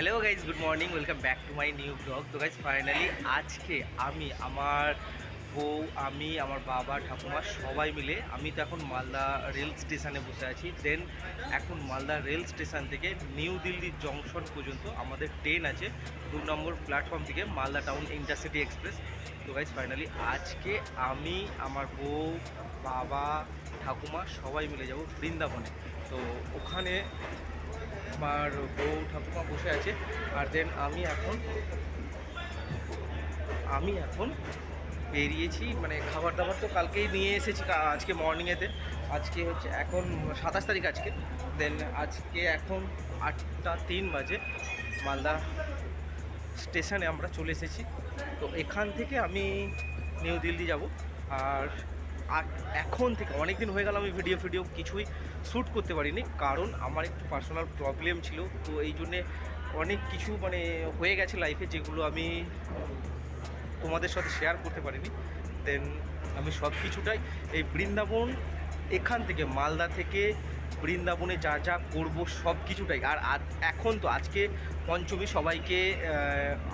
Hello guys good morning welcome back to my new blog তো guys finally আজকে আমি, আমার বউ, আমি, আমার বাবা, ঠাকুমা সবাই মিলে, আমি তো এখন মালদা রেল স্টেশনে বসে আছি। দেন এখন মালদা রেল স্টেশন থেকে নিউ দিল্লি জংশন পর্যন্ত আমাদের ট্রেন আছে দু নম্বর প্ল্যাটফর্ম থেকে মালদা টাউন ইন্টারসিটি এক্সপ্রেস তো গাইজ ফাইনালি আজকে আমি, আমার বউ, বাবা, ঠাকুমা সবাই মিলে যাব বৃন্দাবনে। তো, ওখানে আমার বউ ঠাকুমা বসে আছে। আর দেন আমি এখন আমি এখন বেরিয়েছি মানে খাবার দাবার তো কালকেই নিয়ে এসেছি আজকে মর্নিংয়েতে আজকে হচ্ছে এখন সাতাশ তারিখ আজকে। দেন আজকে এখন আটটা তিন বাজে মালদা স্টেশনে আমরা চলে এসেছি। তো এখান থেকে আমি নিউ দিল্লি যাব। আর এখন থেকে অনেক দিন হয়ে গেল আমি ভিডিও ফিডিও কিছুই শ্যুট করতে পারিনি, কারণ আমার একটু পার্সোনাল প্রবলেম ছিল। তো এই জন্যে অনেক কিছু মানে হয়ে গেছে লাইফে যেগুলো আমি তোমাদের সাথে শেয়ার করতে পারিনি। দেন আমি সব কিছুটাই এই বৃন্দাবন এখান থেকে, মালদা থেকে বৃন্দাবনে যা যা করব সব কিছুটাই। আর এখন তো আজকে পঞ্চমী সবাইকে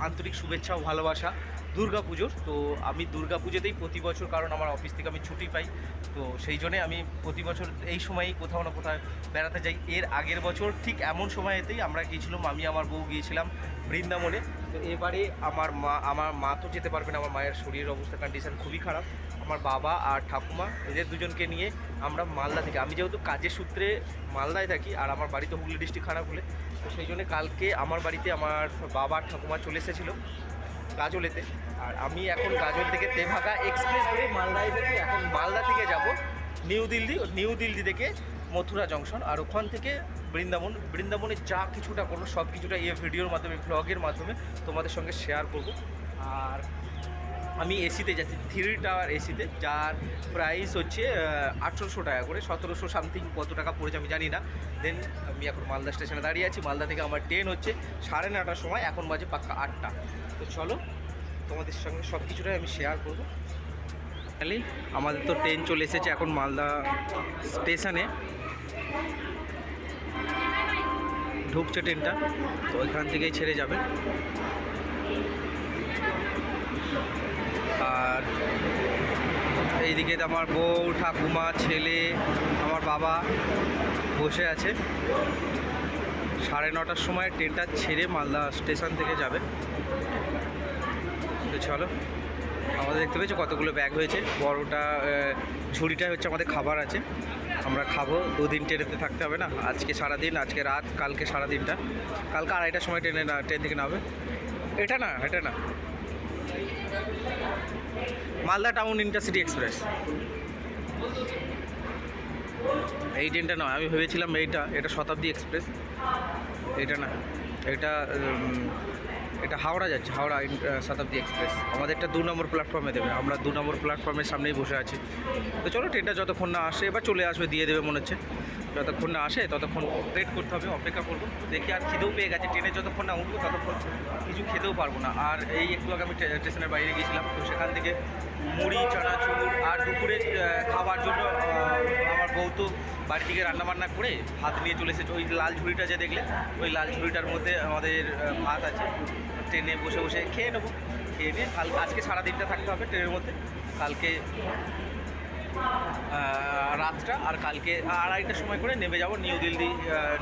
আন্তরিক শুভেচ্ছা ও ভালোবাসা। দুর্গা পুজোর, তো আমি দুর্গা পুজোতেই প্রতি বছর, কারণ আমার অফিস থেকে আমি ছুটি পাই, তো সেই জন্যে আমি প্রতি বছর এই সময়ই কোথাও না কোথাও বেড়াতে যাই। এর আগের বছর ঠিক এমন সময়েতেই আমরা গিয়েছিলাম, আমি, আমার বউ গিয়েছিলাম বৃন্দাবনে। তো এবারে আমার মা আমার মা তো যেতে পারবে না, আমার মায়ের শরীরের অবস্থা কন্ডিশন খুবই খারাপ। আমার বাবা আর ঠাকুমা, এদের দুজনকে নিয়ে আমরা মালদা থেকে, আমি যেহেতু কাজের সূত্রে মালদায় থাকি, আর আমার বাড়ি তো হুগলি ডিস্ট্রিক্ট খারাপ হলে, তো সেই জন্য কালকে আমার বাড়িতে আমার বাবা ঠাকুমা চলে এসেছিল গাজলেতে। আর আমি এখন গাজল থেকে তেভাগা এক্সপ্রেস করে মালদায় থেকে এখন মালদা থেকে যাব নিউ দিল্লি নিউ দিল্লি থেকে মথুরা জংশন। আর ওখান থেকে বৃন্দাবন, বৃন্দাবনে যা কিছুটা করব সব কিছুটা এই ভিডিওর মাধ্যমে ব্লগের মাধ্যমে তোমাদের সঙ্গে শেয়ার করব। আর আমি এসিতে যাচ্ছি, থ্রি টাওয়ার এসিতে, যার প্রাইস হচ্ছে আঠেরোশো টাকা করে, সতেরোশো সামথিং কত টাকা পড়েছে আমি জানি না। দেন আমি এখন মালদা স্টেশনে দাঁড়িয়ে আছি, মালদা থেকে আমার ট্রেন হচ্ছে সাড়ে নটার সময়, এখন বাজে পাক্কা আটটা। তো চলো, তোমাদের সঙ্গে সব কিছুটাই আমি শেয়ার করব। ফাইনালি আমাদের তো ট্রেন চলে এসেছে এখন মালদা স্টেশনে ঢুকছে ট্রেনটা তো ওইখান থেকেই ছেড়ে যাবে। এইদিকে আমার বউ, ঠাকুমা, ছেলে, আমার বাবা বসে আছে। সাড়ে নটার সময় ট্রেনটা ছেড়ে মালদা স্টেশন থেকে যাবে। তো চলো, আমাদের দেখতে পেয়েছ কতগুলো ব্যাগ হয়েছে। বড়টা ঝুড়িটা হচ্ছে আমাদের খাবার আছে। আমরা খাব, দুদিন ট্রেনেতে থাকতে হবে না। আজকে সারাদিন, আজকে রাত, কালকে সারাদিনটা। কালকে আড়াইটার সময় ট্রেনে না, ট্রেন থেকে নামবে। এটা না এটা না। Malda town intercity express. এই ট্রেনটা নয়, আমি ভেবেছিলাম এইটা, এটা শতাব্দী এক্সপ্রেস। এটা না, এটা এটা হাওড়া যাচ্ছে, হাওড়া শতাব্দী এক্সপ্রেস। আমাদেরটা দু নম্বর প্ল্যাটফর্মে দেবে। আমরা দু নম্বর প্ল্যাটফর্মের সামনেই বসে আছি। তো চলো ট্রেনটা যতক্ষণ না আসে, এবার চলে আসবে, দিয়ে দেবে মনে হচ্ছে। যতক্ষণ না আসে, ততক্ষণ ওয়েট করতে হবে, অপেক্ষা করব। দেখি আর খিদেও পেয়ে গেছে। ট্রেনে যতক্ষণ না উঠবো, ততক্ষণ কিছু খেতেও পারব না। আর এই একটু আগে আমি স্টেশনের বাইরে গিয়েছিলাম, তো সেখান থেকে মুড়ি, চানাচুর আর দুপুরে খাবার জন্য আহ, আমার বউ তো বাড়ি থেকে রান্নাবান্না করে ভাত নিয়ে চলে এসেছে। ওই লাল ঝুড়িটা যে দেখলে ওই লাল ঝুড়িটার মধ্যে আমাদের ভাত আছে। ট্রেনে বসে বসে খেয়ে নেব। খেয়ে নিয়ে কাল আজকে সারাদিনটা থাকতে হবে ট্রেনের মধ্যে। কালকে রাতটা আর কালকে আড়াইটার সময় করে নেমে যাব নিউ দিল্লি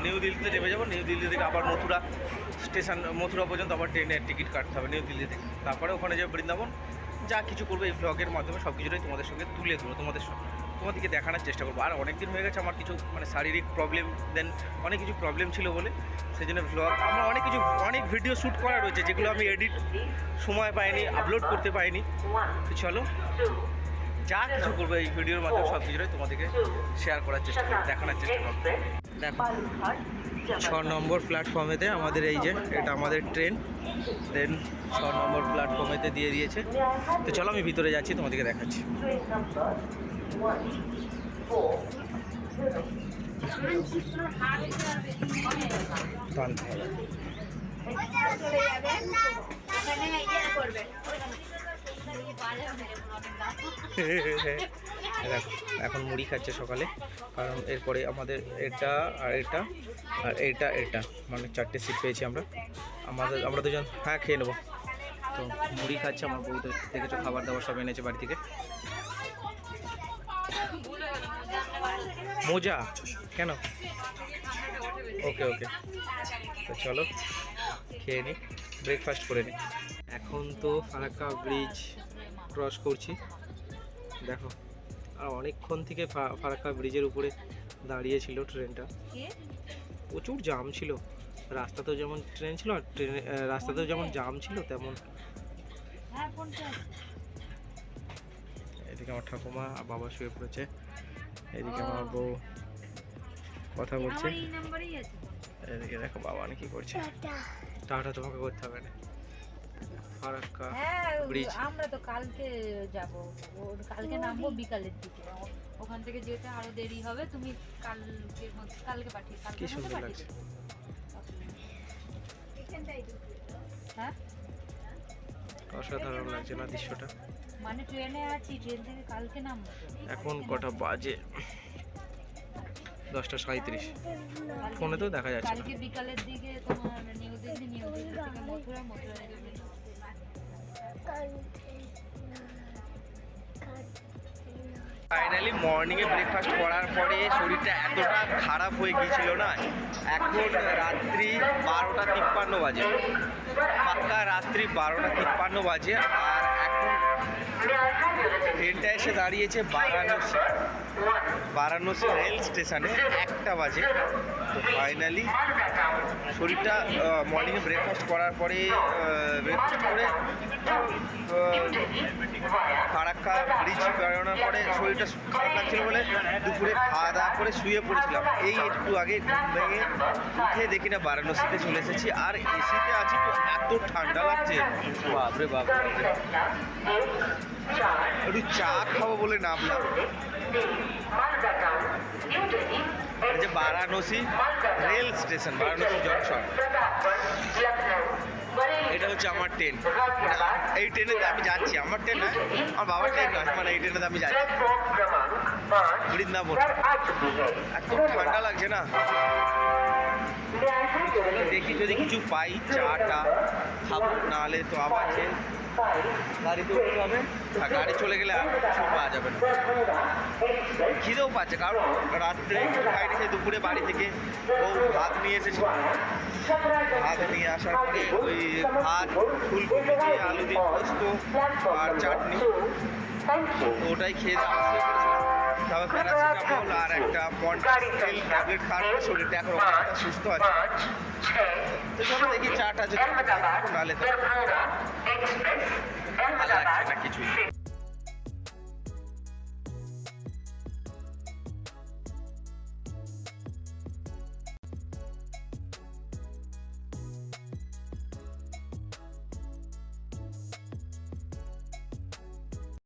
নিউ দিল্লিতে নেমে যাব। নিউ দিল্লি থেকে আবার মথুরা স্টেশন মথুরা পর্যন্ত আবার ট্রেনের টিকিট কাটতে হবে নিউ দিল্লি থেকে তারপরে ওখানে যে বৃন্দাবন যা কিছু করবে এই ব্লগের মাধ্যমে সব কিছুটাই তোমাদের সঙ্গে তুলে ধরবো তোমাদের সঙ্গে। তোমাদেরকে দেখানোর চেষ্টা করব। আর অনেক দিন হয়ে গেছে আমার কিছু মানে শারীরিক প্রবলেম দেন অনেক কিছু প্রবলেম ছিল বলে সেই জন্য ব্লগ আমার অনেক কিছু, অনেক ভিডিও শ্যুট করা রয়েছে যেগুলো আমি এডিট সময় পাইনি আপলোড করতে পাইনি। চলো, যা কিছু করব এই ভিডিওর মাধ্যমে সব কিছুটাই তোমাদেরকে শেয়ার করার চেষ্টা করব, দেখানোর চেষ্টা করব। দেখো, ছ নম্বর প্ল্যাটফর্মেতে আমাদের এই যে, এটা আমাদের ট্রেন দেন ছ নম্বর প্ল্যাটফর্মেতে দিয়ে দিয়েছে। তো চলো আমি ভিতরে যাচ্ছি, তোমাদেরকে দেখাচ্ছি। এখন মুড়ি খাচ্ছে সকালে, কারণ এরপরে আমাদের এটা আর এটা আর এটা এটা মানে চারটে সিট পেয়েছি আমরা। আমাদের, আমরা দুজন হ্যাঁ খেয়ে নেব। তো মুড়ি খাচ্ছে আমার বউ দেখেছ, খাবার দাবার সব এনেছে বাড়ি থেকে। মোজা? কেন? ওকে ওকে। তো চলো খেয়ে নিই ব্রেকফাস্ট করে নিই এখন তো ফারাক্কা ব্রিজ ক্রস করছি। দেখো আর অনেকক্ষণ থেকে ফারাক্কা ব্রিজের উপরে দাঁড়িয়ে ছিল ট্রেনটা। প্রচুর জাম ছিল। রাস্তাতেও যেমন ট্রেন ছিল আর ট্রেনে রাস্তাতেও যেমন জাম ছিল তেমন। এদিকে আমার ঠাকুমা আর বাবা শুয়ে পড়েছে। এদিকে আমার বউ কথা বলছে। এদিকে দেখো বাবা কি করছে। টাটা। তোমাকে করতে হবে না। ফারাক্কা হ্যাঁ ব্রিজ। আমরা তো কালকে যাব। ওর কালকে নামবো বিকালের দিকে। ওখান থেকে যেতে আরও দেরি হবে। তুমি কালকে কালকে পাঠিয়ে কালকে কি সুন্দর লাগছে। হ্যাঁ? অসাধারণ লাগছে না দৃশ্যটা? মানে ট্রেনে আছি ট্রেন থেকে কালকে নামবো। এখন কটা বাজে? দশটা সাঁত্রিশ ফোনে তো দেখা যাচ্ছে না। কালকে বিকালের দিকে তোমার নিউ দিল্লি নিউ দিল্লি থেকে মথুরা মথুরা ফাইনালি মর্নিংয়ে ব্রেকফাস্ট করার পরে শরীরটা এতটা খারাপ হয়ে গিয়েছিল না? এখন রাত্রি বারোটা তিপ্পান্ন বাজে। পাক্কা রাত্রি বারোটা তিপ্পান্ন বাজে আর ট্রেনটা এসে দাঁড়িয়েছে বারাণসী। বারাণসী রেল স্টেশনে একটা বাজে। তো ফাইনালি শরীরটা মর্নিংয়ে ব্রেকফাস্ট করার পরে ব্রেকফাস্ট করে ফারাক্কা ব্রিজ বেরোনোর পরে শরীরটা খারাপ লাগছিল বলে দুপুরে খাওয়া দাওয়া করে শুয়ে পড়েছিলাম। এই একটু আগে ঘুম ভেঙে উঠে দেখি না বারাণসীতে চলে এসেছি আর এসিতে আছি তো, এত ঠান্ডা লাগছে। বাপরে বাপ বাপরে। একটু চা খাব বলে নামলাম। যে Varanasi rail station Varanasi junction. এটা হচ্ছে আমার ট্রেন। এই ট্রেনে আমি যাচ্ছি আমার ট্রেন নয় আমার বাবার ট্রেন নয় মানে এই ট্রেনে আমি যাচ্ছি। বৃন্দাবন। এত ঠান্ডা লাগছে না? দেখি যদি কিছু পাই চাটা খাব নাহলে তো আবার গাড়িতে উঠতে হবে, আর গাড়ি চলে গেলে আর কিছু পাওয়া যাবে না। খিদেও পাচ্ছে, কারণ রাত্রে বাইরে এসে দুপুরে বাড়ি থেকে ও ভাত নিয়ে এসেছে। ভাত নিয়ে আসার পরে ওই ভাত, ফুলকপি দিয়ে আলু দিয়ে পোস্ত আর চাটনি। ওটাই খেয়ে পড়েছিলাম প্যারাসিটামল আর একটা শরীরটা এখন সুস্থ আছে। দেখি চাটা যদি Aqui de mim.